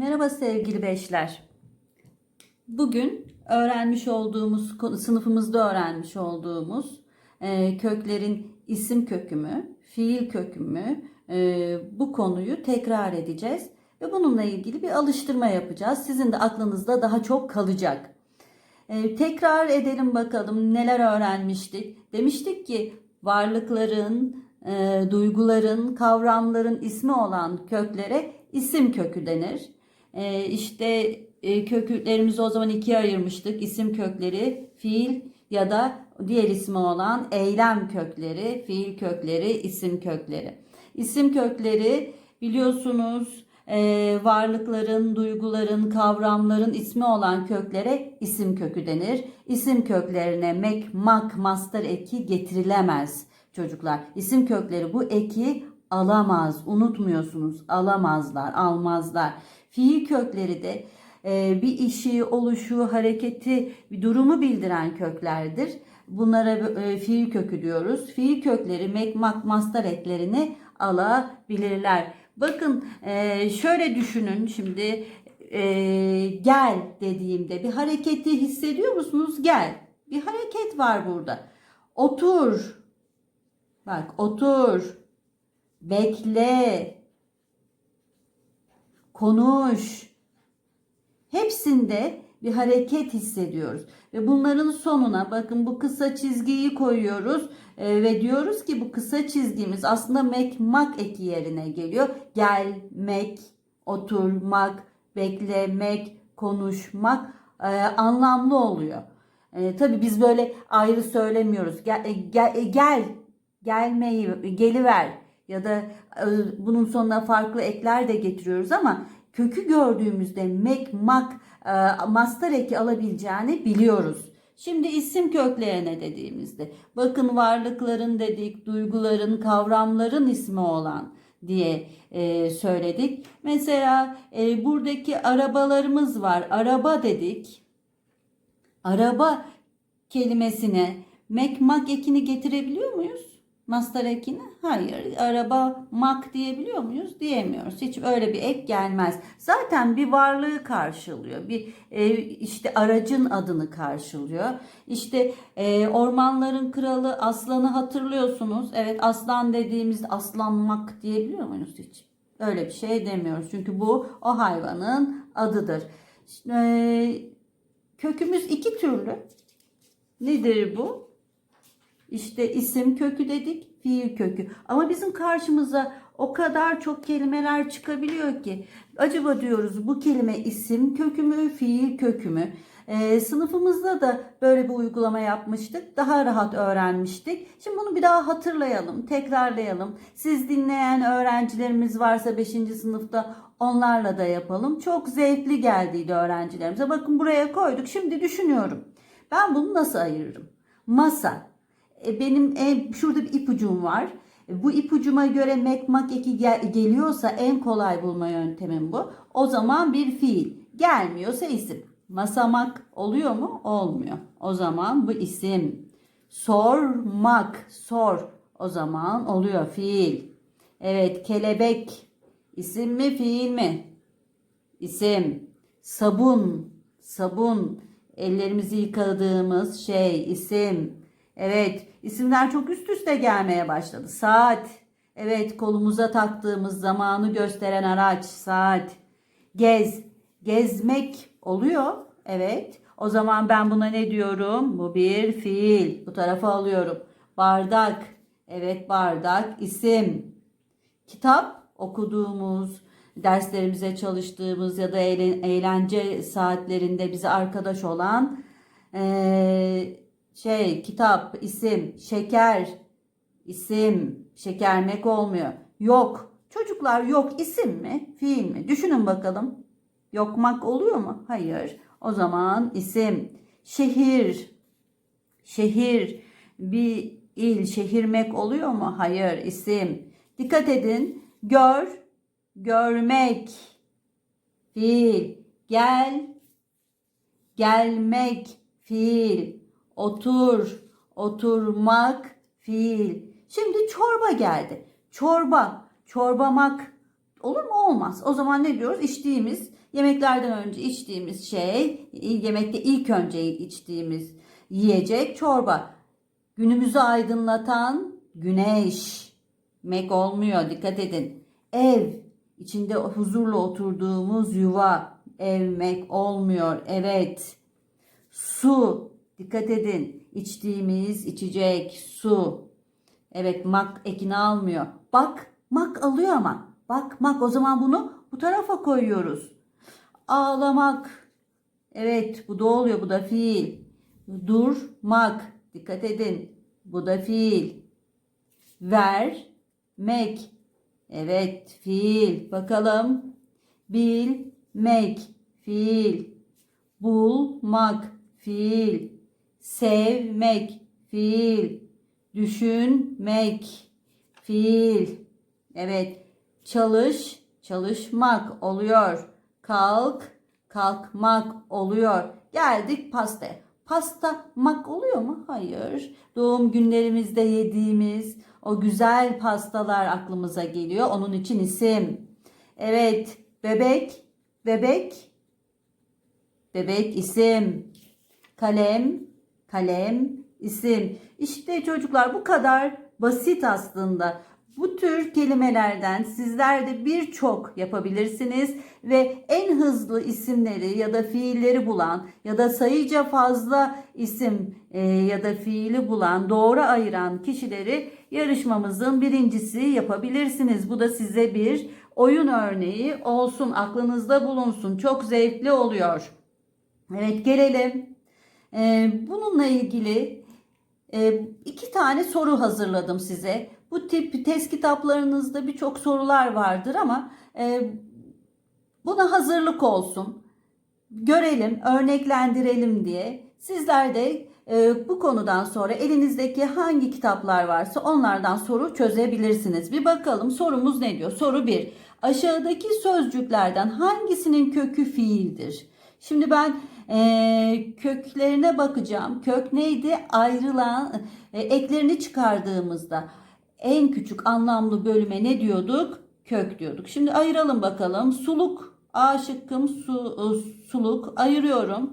Merhaba sevgili beşler. Bugün öğrenmiş olduğumuz, sınıfımızda öğrenmiş olduğumuz e, köklerin isim kökümü, fiil kökümü e, bu konuyu tekrar edeceğiz. Ve bununla ilgili bir alıştırma yapacağız. Sizin de aklınızda daha çok kalacak. E, tekrar edelim bakalım neler öğrenmiştik. Demiştik ki varlıkların, e, duyguların, kavramların ismi olan köklere isim kökü denir. E, işte e, köklerimizi o zaman ikiye ayırmıştık. İsim kökleri, fiil ya da diğer ismi olan eylem kökleri, fiil kökleri, isim kökleri. İsim kökleri biliyorsunuz e, varlıkların, duyguların, kavramların ismi olan köklere isim kökü denir. İsim köklerine mek, mak, master eki getirilemez çocuklar. İsim kökleri bu eki alamaz. Unutmuyorsunuz. Alamazlar, almazlar. Fiil kökleri de e, bir işi, oluşu, hareketi, bir durumu bildiren köklerdir. Bunlara e, fiil kökü diyoruz. Fiil kökleri mek, mak, master eklerini alabilirler. Bakın e, şöyle düşünün şimdi gel dediğimde bir hareketi hissediyor musunuz? Gel. Bir hareket var burada. Otur. Bak otur. Bekle. Konuş. Hepsinde bir hareket hissediyoruz. Ve bunların sonuna bakın bu kısa çizgiyi koyuyoruz e, ve diyoruz ki bu kısa çizgimiz aslında mek mak eki yerine geliyor. Gelmek, oturmak, beklemek, konuşmak e, anlamlı oluyor. E, tabii biz böyle ayrı söylemiyoruz. Gel, e, gel, e, gel gelmeyi, geliver ya da e, bunun sonuna farklı ekler de getiriyoruz ama kökü gördüğümüzde mek, mak, e, master eki alabileceğini biliyoruz. Şimdi isim köklerine dediğimizde bakın varlıkların dedik, duyguların, kavramların ismi olan diye e, söyledik. Mesela e, buradaki arabalarımız var. Araba dedik. Araba kelimesine mek mak ekini getirebiliyor muyuz? Master ekini? Hayır. Araba mak diyebiliyor muyuz? Diyemiyoruz. Hiç öyle bir ek gelmez. Zaten bir varlığı karşılıyor. Bir e, işte aracın adını karşılıyor. İşte e, ormanların kralı aslanı hatırlıyorsunuz. Evet aslan dediğimizde aslanmak diyebiliyor muyuz hiç? Öyle bir şey demiyoruz. Çünkü bu o hayvanın adıdır. E, kökümüz iki türlü. Nedir bu? İşte isim kökü dedik, fiil kökü. Ama bizim karşımıza o kadar çok kelimeler çıkabiliyor ki. Acaba diyoruz bu kelime isim kökü mü, fiil kökü mü? Ee, sınıfımızda da böyle bir uygulama yapmıştık. Daha rahat öğrenmiştik. Şimdi bunu bir daha hatırlayalım, tekrarlayalım. Siz dinleyen öğrencilerimiz varsa 5. sınıfta onlarla da yapalım. Çok zevkli geldiydi öğrencilerimize. Bakın buraya koyduk. Şimdi düşünüyorum. Ben bunu nasıl ayırırım? Masa, e, benim en, şurada bir ipucum var. E, bu ipucuma göre mek mak eki gel, geliyorsa en kolay bulma yöntemim bu. O zaman bir fiil. Gelmiyorsa isim. Masamak oluyor mu? Olmuyor. O zaman bu isim. Sormak, sor. O zaman oluyor fiil. Evet, kelebek. İsim mi, fiil mi? İsim. Sabun, sabun. Ellerimizi yıkadığımız şey, isim. Evet, isimler çok üst üste gelmeye başladı. Saat. Evet, kolumuza taktığımız zamanı gösteren araç, saat. Gez. Gezmek oluyor. Evet. O zaman ben buna ne diyorum? Bu bir fiil. Bu tarafa alıyorum. Bardak. Evet, bardak isim. Kitap okuduğumuz, derslerimize çalıştığımız ya da eğlence saatlerinde bize arkadaş olan ee, şey, kitap, isim, şeker, isim, şekermek olmuyor. Yok. Çocuklar yok isim mi, fiil mi? Düşünün bakalım. Yokmak oluyor mu? Hayır. O zaman isim. Şehir. Şehir. Bir il, şehirmek oluyor mu? Hayır. isim. Dikkat edin. Gör, görmek. Fiil. Gel, gelmek. Fiil otur, oturmak, fiil. Şimdi çorba geldi. Çorba, çorbamak olur mu? Olmaz. O zaman ne diyoruz? İçtiğimiz Yemeklerden önce içtiğimiz şey, yemekte ilk önce içtiğimiz yiyecek çorba. Günümüzü aydınlatan güneş. Mek olmuyor dikkat edin. Ev, içinde huzurla oturduğumuz yuva. Evmek olmuyor. Evet. Su, dikkat edin. İçtiğimiz içecek, su. Evet mak ekini almıyor. Bak mak alıyor ama. Bak mak o zaman bunu bu tarafa koyuyoruz. Ağlamak. Evet bu da oluyor bu da fiil. Durmak. Dikkat edin. Bu da fiil. Vermek. Evet fiil. Bakalım. Bilmek. Fiil. Bulmak. Fiil. Sevmek. Fiil. Düşünmek. Fiil. Evet. Çalış. Çalışmak oluyor. Kalk. Kalkmak oluyor. Geldik pastaya. Pasta mak oluyor mu? Hayır. Doğum günlerimizde yediğimiz o güzel pastalar aklımıza geliyor. Onun için isim. Evet. Bebek. Bebek. Bebek isim. Kalem. Kalem isim. İşte çocuklar bu kadar basit aslında. Bu tür kelimelerden sizler de birçok yapabilirsiniz ve en hızlı isimleri ya da fiilleri bulan ya da sayıca fazla isim e, ya da fiili bulan, doğru ayıran kişileri yarışmamızın birincisi yapabilirsiniz. Bu da size bir oyun örneği olsun, aklınızda bulunsun. Çok zevkli oluyor. Evet gelelim. E, bununla ilgili e, iki tane soru hazırladım size. Bu tip test kitaplarınızda birçok sorular vardır ama e, buna hazırlık olsun. Görelim, örneklendirelim diye. Sizler de e, bu konudan sonra elinizdeki hangi kitaplar varsa onlardan soru çözebilirsiniz. Bir bakalım sorumuz ne diyor? Soru 1. Aşağıdaki sözcüklerden hangisinin kökü fiildir? Şimdi ben e, köklerine bakacağım. Kök neydi? Ayrılan e, eklerini çıkardığımızda en küçük anlamlı bölüme ne diyorduk? Kök diyorduk. Şimdi ayıralım bakalım. Suluk A şıkkım su, e, suluk ayırıyorum.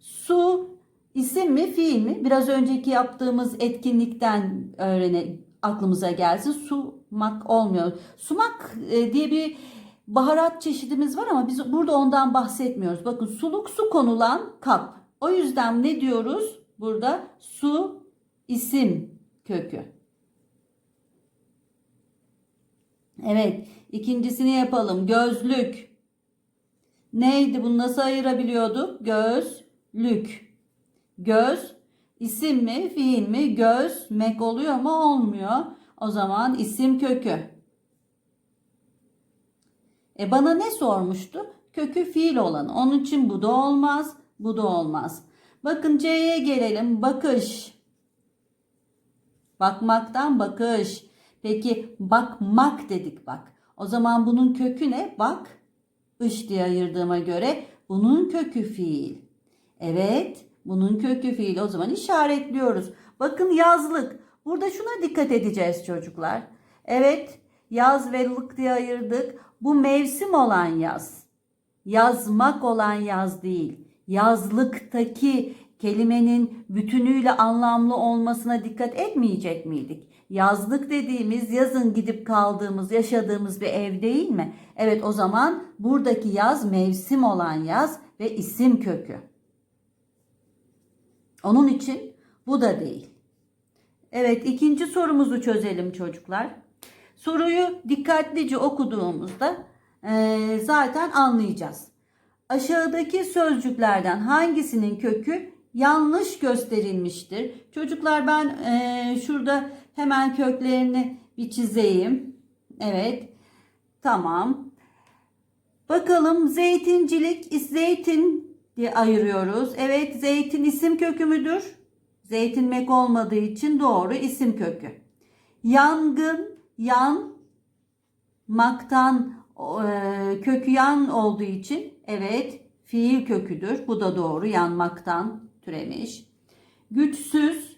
Su isim mi fiil mi? Biraz önceki yaptığımız etkinlikten öğrene aklımıza gelsin. Sumak olmuyor. Sumak e, diye bir baharat çeşidimiz var ama biz burada ondan bahsetmiyoruz. Bakın suluk su konulan kap. O yüzden ne diyoruz? Burada su isim kökü. Evet, ikincisini yapalım. Gözlük. Neydi? Bunu nasıl ayırabiliyorduk? Gözlük. Göz isim mi, fiil mi? Gözmek oluyor mu? Olmuyor. O zaman isim kökü. E bana ne sormuştu? Kökü fiil olan. Onun için bu da olmaz, bu da olmaz. Bakın C'ye gelelim. Bakış. Bakmaktan bakış. Peki bakmak dedik bak. O zaman bunun kökü ne? Bak. Iş diye ayırdığıma göre bunun kökü fiil. Evet. Bunun kökü fiil. O zaman işaretliyoruz. Bakın yazlık. Burada şuna dikkat edeceğiz çocuklar. Evet. Yaz ve lık diye ayırdık. Bu mevsim olan yaz. Yazmak olan yaz değil. Yazlıktaki kelimenin bütünüyle anlamlı olmasına dikkat etmeyecek miydik? Yazlık dediğimiz yazın gidip kaldığımız, yaşadığımız bir ev değil mi? Evet o zaman buradaki yaz mevsim olan yaz ve isim kökü. Onun için bu da değil. Evet ikinci sorumuzu çözelim çocuklar. Soruyu dikkatlice okuduğumuzda e, zaten anlayacağız. Aşağıdaki sözcüklerden hangisinin kökü yanlış gösterilmiştir? Çocuklar ben e, şurada hemen köklerini bir çizeyim. Evet. Tamam. Bakalım zeytincilik, zeytin diye ayırıyoruz. Evet zeytin isim kökü müdür? Zeytinmek olmadığı için doğru isim kökü. Yangın, yan, maktan e, kökü yan olduğu için evet fiil köküdür. Bu da doğru yanmaktan türemiş. Güçsüz,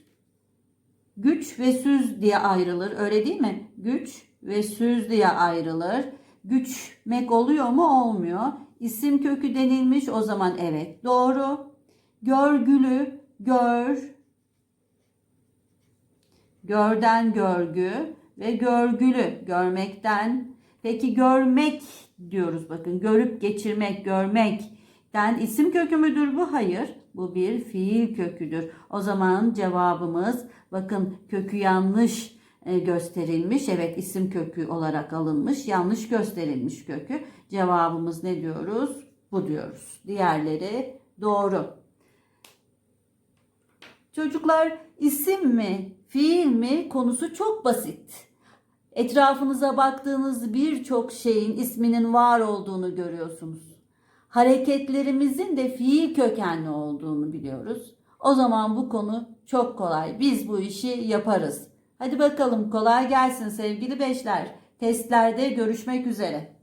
güç ve süz diye ayrılır. Öyle değil mi? Güç ve süz diye ayrılır. Güçmek oluyor mu? Olmuyor. isim kökü denilmiş. O zaman evet doğru. Görgülü, gör, görden görgü ve görgülü, görmekten. Peki görmek diyoruz bakın. Görüp geçirmek, görmekten isim kökü müdür bu? Hayır. Bu bir fiil köküdür. O zaman cevabımız bakın kökü yanlış e, gösterilmiş. Evet isim kökü olarak alınmış. Yanlış gösterilmiş kökü. Cevabımız ne diyoruz? Bu diyoruz. Diğerleri doğru. Çocuklar isim mi, fiil mi konusu çok basit. Etrafınıza baktığınız birçok şeyin isminin var olduğunu görüyorsunuz. Hareketlerimizin de fiil kökenli olduğunu biliyoruz. O zaman bu konu çok kolay. Biz bu işi yaparız. Hadi bakalım kolay gelsin sevgili beşler. Testlerde görüşmek üzere.